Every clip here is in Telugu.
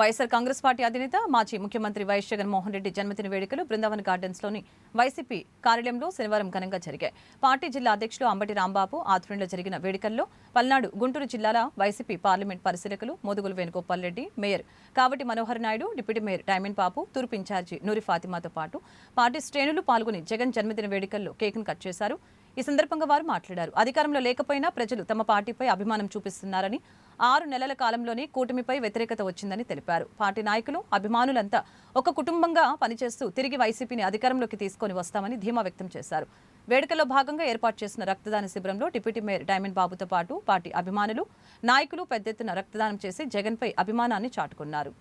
వైఎస్సార్ కాంగ్రెస్ పార్టీ అధినేత మాజీ ముఖ్యమంత్రి వైఎస్ జగన్మోహన్ రెడ్డి జన్మదిన వేడుకలు బృందావన్ గార్డెన్స్లోని వైసీపీ కార్యాలయంలో శనివారం ఘనంగా జరిగాయి. పార్టీ జిల్లా అధ్యక్షులు అంబటి రాంబాబు ఆధ్వర్యంలో జరిగిన వేడుకల్లో పల్నాడు గుంటూరు జిల్లాల వైసీపీ పార్లమెంట్ పరిశీలకులు Modugula Venugopal Reddy mayor Kavati Manohar Naidu deputy mayor Diamond Babu తూర్పు ఇన్ఛార్జి నూరి ఫాతిమాతో పాటు పార్టీ శ్రేణులు పాల్గొని జగన్ జన్మదిన వేడుకల్లో కేక్ను కట్ చేశారు. ఈ సందర్భంగా వారు మాట్లాడారు. అధికారంలో లేకపోయినా ప్రజలు తమ పార్టీపై అభిమానం చూపిస్తున్నారని ఆరు నెలల కాలంలోనే కూటమిపై వ్యతిరేకత వచ్చిందని తెలిపారు. పార్టీ నాయకులు అభిమానులంతా ఒక కుటుంబంగా పనిచేస్తూ తిరిగి వైసీపీని అధికారంలోకి తీసుకొని వస్తామని ధీమా వ్యక్తం చేశారు. వేడుకల్లో భాగంగా ఏర్పాటు చేసిన రక్తదాన శిబిరంలో డిప్యూటీ మేయర్ డైమండ్ బాబుతో పాటు పార్టీ అభిమానులు నాయకులు పెద్ద ఎత్తున రక్తదానం చేసి జగన్పై అభిమానాన్ని చాటుకున్నారు.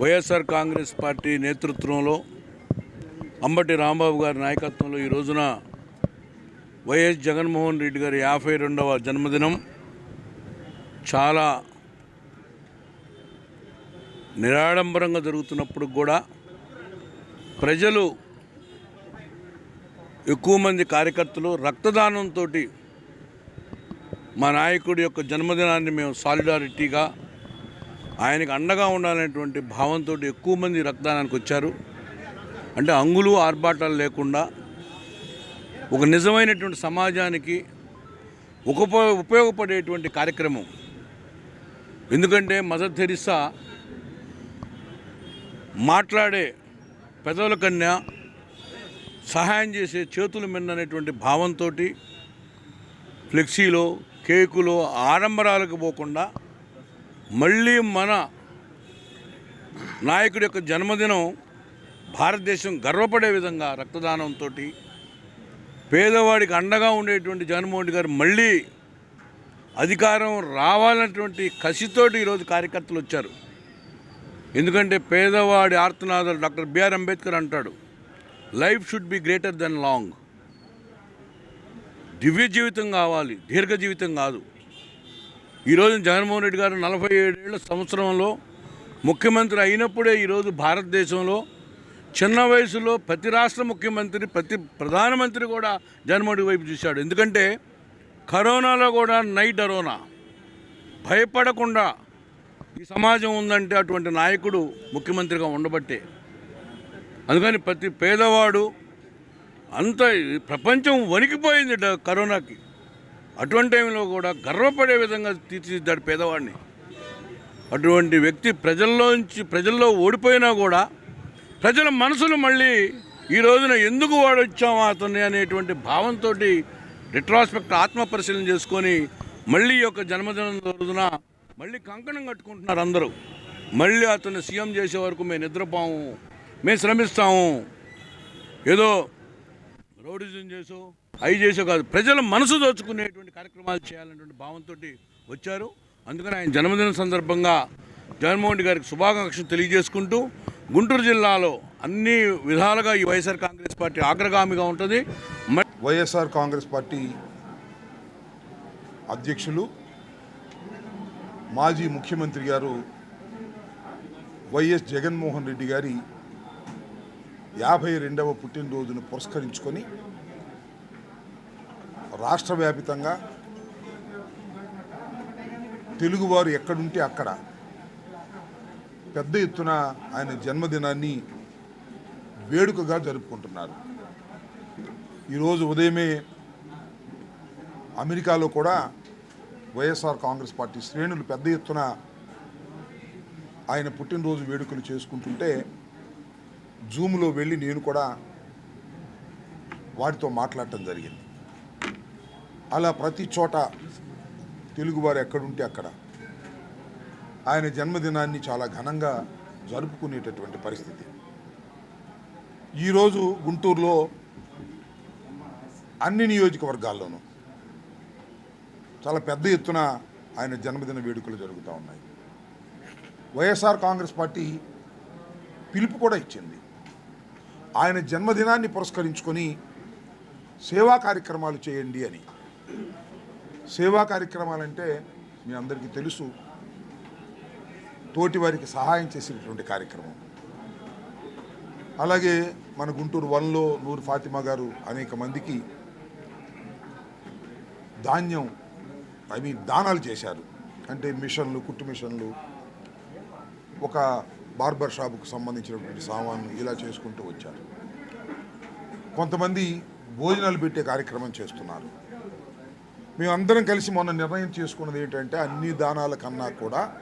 వైఎస్ఆర్ కాంగ్రెస్ పార్టీ నేతృత్వంలో అంబటి రాంబాబు గారి నాయకత్వంలో ఈ రోజున వైఎస్ జగన్మోహన్ రెడ్డి గారి యాభై రెండవ జన్మదినం. చాలా నిరాడంబరంగా జరుగుతున్నప్పుడు కూడా ప్రజలు ఎక్కువ మంది కార్యకర్తలు రక్తదానంతో మా నాయకుడి యొక్క జన్మదినాన్ని మేము సాలిడారిటీగా ఆయనకు అండగా ఉండాలనేటువంటి భావంతో ఎక్కువ మంది రక్తదానానికి వచ్చారు. అంటే అంగులు ఆర్భాటాలు లేకుండా ఒక నిజమైనటువంటి సమాజానికి ఉప ఉపయోగపడేటువంటి కార్యక్రమం. ఎందుకంటే మదర్ థెరిసా మాట్లాడే పెదవుల కన్యా సహాయం చేసే చేతులు మిన్న అనేటువంటి భావంతో ఫ్లెక్సీలో కేకులో ఆడంబరాలకు పోకుండా మళ్ళీ మన నాయకుడి యొక్క జన్మదినం భారతదేశం గర్వపడే విధంగా రక్తదానంతో పేదవాడికి అండగా ఉండేటువంటి జగన్మోహన్ గారు మళ్ళీ అధికారం రావాలన్నటువంటి కసితోటి ఈరోజు కార్యకర్తలు వచ్చారు. ఎందుకంటే పేదవాడి ఆర్తనాదాలు డాక్టర్ బిఆర్ అంబేద్కర్ అంటాడు life should be greater than long దివ్య జీవితం కావాలి దీర్ఘ జీవితం కాదు. ఈరోజు జగన్మోహన్ రెడ్డి గారు నలభై ఏడేళ్ళ సంవత్సరంలో ముఖ్యమంత్రి అయినప్పుడే ఈరోజు భారతదేశంలో చిన్న వయసులో ప్రతి రాష్ట్ర ముఖ్యమంత్రి ప్రతి ప్రధానమంత్రి కూడా జగన్మోహన్ వైపు చూశాడు. ఎందుకంటే కరోనాలో కూడా నైట్ అరోనా. భయపడకుండా ఈ సమాజం ఉందంటే అటువంటి నాయకుడు ముఖ్యమంత్రిగా ఉండబట్టే. అందుకని ప్రతి పేదవాడు అంత ప్రపంచం వణికిపోయింది కరోనాకి. అటువంటి టైంలో కూడా గర్వపడే విధంగా తీర్చిదిద్దాడు పేదవాడిని. అటువంటి వ్యక్తి ప్రజల్లోంచి ప్రజల్లో ఓడిపోయినా కూడా ప్రజల మనసులు మళ్ళీ ఈ రోజున ఎందుకు వాడు అతన్ని అనేటువంటి భావంతో రిట్రాస్పెక్ట్ ఆత్మ పరిశీలన చేసుకొని మళ్ళీ యొక్క జన్మదినం రోజున మళ్ళీ కంకణం కట్టుకుంటున్నారు అందరూ. మళ్ళీ అతను సీఎం చేసే వరకు మేము నిద్రపోము. మేము శ్రమిస్తాము. ఏదో రౌడిజం చేసో అవి చేసో కాదు. ప్రజల మనసు దోచుకునేటువంటి కార్యక్రమాలు చేయాలనేటువంటి భావంతో వచ్చారు. అందుకని ఆయన జన్మదిన సందర్భంగా జగన్మోహన్ రెడ్డి గారికి శుభాకాంక్షలు తెలియజేసుకుంటూ గుంటూరు జిల్లాలో అన్ని విధాలుగా ఈ వైఎస్ఆర్ కాంగ్రెస్ పార్టీ అగ్రగామిగా ఉంటుంది. వైఎస్ఆర్ కాంగ్రెస్ పార్టీ అధ్యక్షులు మాజీ ముఖ్యమంత్రి గారు వైఎస్ జగన్మోహన్ రెడ్డి గారి యాభై రెండవ పుట్టినరోజును పురస్కరించుకొని రాష్ట్ర వ్యాపితంగా తెలుగువారు ఎక్కడుంటే అక్కడ పెద్ద ఎత్తున ఆయన జన్మదినాన్ని వేడుకగా జరుపుకుంటున్నారు. ఈరోజు ఉదయమే అమెరికాలో కూడా వైఎస్ఆర్ కాంగ్రెస్ పార్టీ శ్రేణులు పెద్ద ఎత్తున ఆయన పుట్టినరోజు వేడుకలు చేసుకుంటుంటే జూమ్లో వెళ్ళి నేను కూడా వారితో మాట్లాడటం జరిగింది. అలా ప్రతి చోట తెలుగువారు ఎక్కడుంటే అక్కడ. ఆయన జన్మదినాన్ని చాలా ఘనంగా జరుపుకునేటటువంటి పరిస్థితి. ఈరోజు గుంటూరులో అన్ని నియోజకవర్గాల్లోనూ చాలా పెద్ద ఎత్తున ఆయన జన్మదిన వేడుకలు జరుగుతూ ఉన్నాయి. వైఎస్ఆర్ కాంగ్రెస్ పార్టీ పిలుపు కూడా ఇచ్చింది. ఆయన జన్మదినాన్ని పురస్కరించుకొని సేవా కార్యక్రమాలు చేయండి అని. సేవా కార్యక్రమాలంటే మీ అందరికీ తెలుసు. తోటి వారికి సహాయం చేసినటువంటి కార్యక్రమం. అలాగే మన గుంటూరు వన్లో నూరు ఫాతిమా గారు అనేక మందికి ధాన్యం ఐ మీన్ దానాలు చేశారు. అంటే మిషన్లు కుట్టు మిషన్లు ఒక బార్బర్ షాపుకు సంబంధించినటువంటి సామాన్లు ఇలా చేసుకుంటూ వచ్చారు. కొంతమంది భోజనాలు పెట్టే కార్యక్రమం చేస్తున్నారు. మేమందరం కలిసి మొన్న నిర్ణయం చేసుకున్నది ఏంటంటే అన్ని దానాల కన్నా కూడా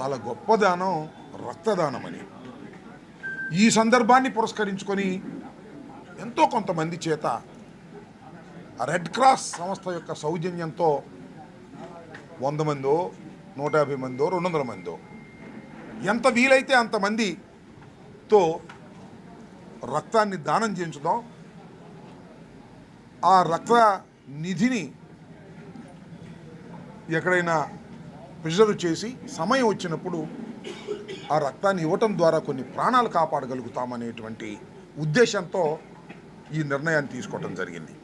చాలా గొప్ప దానం రక్తదానం అని. ఈ సందర్భాన్ని పురస్కరించుకొని ఎంతో కొంతమంది చేత రెడ్ క్రాస్ సంస్థ యొక్క సౌజన్యంతో వంద మందో నూట యాభై మందో రెండు వందల మందో. ఎంత వీలైతే అంతమందితో రక్తాన్ని దానం చేయించుదాం ఆ రక్త నిధిని ఎక్కడైనా ప్రిజర్వ్ చేసి సమయం వచ్చినప్పుడు ఆ రక్తాన్ని ఇవ్వటం ద్వారా కొన్ని ప్రాణాలు కాపాడగలుగుతామనేటువంటి ఉద్దేశంతో ఈ నిర్ణయాన్ని తీసుకోవటం జరిగింది.